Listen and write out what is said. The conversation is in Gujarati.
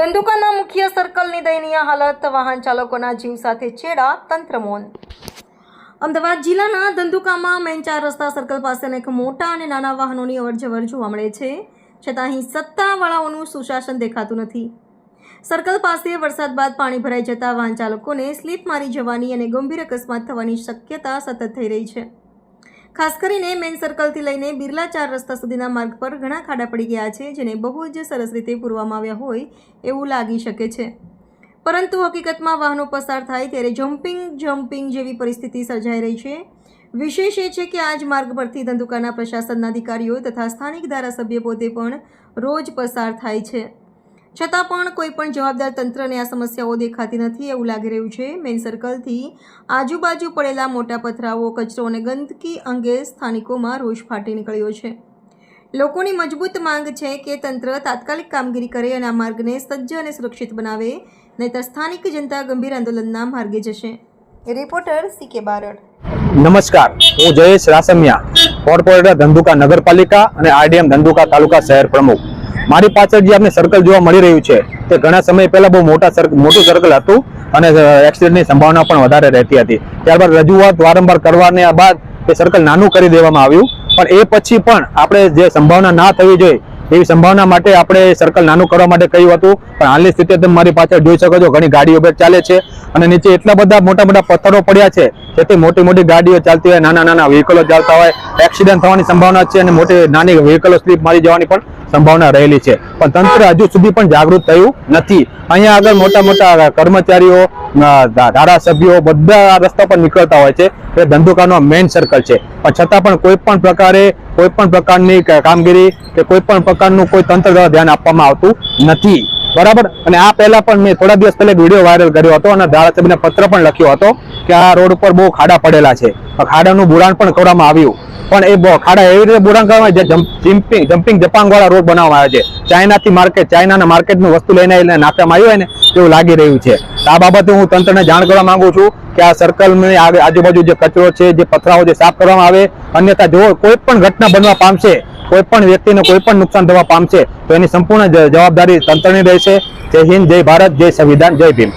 ધંધુકાના મુખ્ય સર્કલની દયનીય હાલત, વાહન ચાલકોના જીવ સાથે છેડા, તંત્ર મૌન. અમદાવાદ જિલ્લાના ધંધુકામાં મેન ચાર રસ્તા સર્કલ પાસે અનેક મોટા અને નાના વાહનોની અવરજવર જોવા મળે છે. છતાં અહીં સત્તાવાળાઓનું સુશાસન દેખાતું નથી. સર્કલ પાસે વરસાદ બાદ પાણી ભરાઈ જતા વાહન ચાલકોને સ્લીપ મારી જવાની અને ગંભીર અકસ્માત થવાની શક્યતા સતત થઈ રહી છે. ખાસ કરીને મેન સર્કલથી લઈને બિરલા ચાર રસ્તા સુધીના માર્ગ પર ઘણા ખાડા પડી ગયા છે, જેને બહુ જ સરસ રીતે પૂરવામાં આવ્યા હોય એવું લાગી શકે છે. પરંતુ હકીકતમાં વાહનો પસાર થાય ત્યારે જમ્પિંગ જમ્પિંગ જેવી પરિસ્થિતિ સર્જાઈ રહી છે. વિશેષ એ છે કે આ જ માર્ગ પરથી ધંધુકાના પ્રશાસનના અધિકારીઓ તથા સ્થાનિક ધારાસભ્ય પોતે પણ રોજ પસાર થાય છે. છતાં પણ કોઈ પણ જવાબદાર તંત્રને આ સમસ્યાઓ દેખાતી નથી એવું લાગી રહ્યું છે. મેઇન સર્કલથી આજુબાજુ પડેલા મોટા પથરાઓ, કચરો અને ગંદકી અંગે સ્થાનિકોમાં રોષ ફાટી નીકળ્યો છે. લોકોની મજબૂત માંગ છે કે તંત્ર તાત્કાલિક કામગીરી કરે અને આ માર્ગને સજ્જ અને સુરક્ષિત બનાવે, નહીતર સ્થાનિક જનતા ગંભીર આંદોલનના માર્ગે જશે. રિપોર્ટર સી કે બારડ. નમસ્કાર. હું જયેશ રાસમિયા, કોર્પોરેટર ધંધુકા નગરપાલિકા અને આરડીએમ ધંધુકા તાલુકા શહેર પ્રમુખ. મારી પાછળ જે આપણે સર્કલ જોવા મળી રહ્યું છે, તે ઘણા સમય પહેલા બહુ મોટા મોટું સર્કલ હતું અને એક્સિડન્ટની સંભાવના પણ વધારે રહેતી હતી. ત્યારબાદ રજૂઆત વારંવાર કરવાને બાદ તે સર્કલ નાનું કરી દેવામાં આવ્યું. પણ એ પછી પણ આપણે જે સંભાવના ના થવી જોઈએ, એવી સંભાવના માટે આપણે સર્કલ નાનું કરવા માટે કહ્યું હતું. પણ હાલની સ્થિતિ તમે મારી પાછળ જોઈ શકો છો, ઘણી ગાડીઓ બેટ ચાલે છે અને નીચે એટલા બધા મોટા મોટા પથ્થરો પડ્યા છે, જેથી મોટી મોટી ગાડીઓ ચાલતી હોય, નાના નાના વ્હીકલો ચાલતા હોય એક્સિડન્ટ થવાની સંભાવના છે અને મોટી નાની વ્હીકલો સ્લીપ મારી જવાની પણ સંભાવના રહેલી છે. પણ તંત્ર હજુ સુધી પણ જાગૃત થયું નથી. અહીંયા આગળ મોટા મોટા કર્મચારીઓ ધારાસભ્યો બધા રસ્તા પર નીકળતા હોય છે. એ ધંધુકાનો મેઇન સર્કલ છે. પણ છતાં પણ કોઈ પણ પ્રકારે, કોઈ પણ પ્રકારની કામગીરી કે કોઈ પણ પ્રકારનું કોઈ તંત્ર દ્વારા ધ્યાન આપવામાં આવતું નથી. બરાબર? અને આ પહેલા પણ મેં થોડા દિવસ પહેલા વીડિયો વાયરલ કર્યો હતો અને ધારાસભ્યને પત્ર પણ લખ્યો હતો કે આ રોડ ઉપર બહુ ખાડા પડેલા છે. ખાડાનું બુરાણ પણ કરવામાં આવ્યું. પણ એ ખાડા એવી રીતે બુરાણ કરવામાં જમ્પિંગ જમ્પિંગ જપાંગવાળા રોડ બનાવવામાં આવે છે. ચાઇનાથી માર્કેટ, ચાઇનાના માર્કેટનું વસ્તુ લઈને આવીને નાખવામાં આવ્યું હોય ને એવું લાગી રહ્યું છે. આ બાબતે હું તંત્રને જાણ કરવા માંગુ છું કે આ સર્કલની આજુબાજુ જે કચરો છે, જે પથરાઓ જે સાફ કરવામાં આવે, અન્યથા જો કોઈ પણ ઘટના બનવા પામશે કોઈ પણ વ્યક્તિને કોઈ પણ નુકસાન થવા પામશે તો એની સંપૂર્ણ જવાબદારી તંત્રની રહેશે. જય હિન્દ, જય ભારત, જય સંવિધાન, જય ભીમ.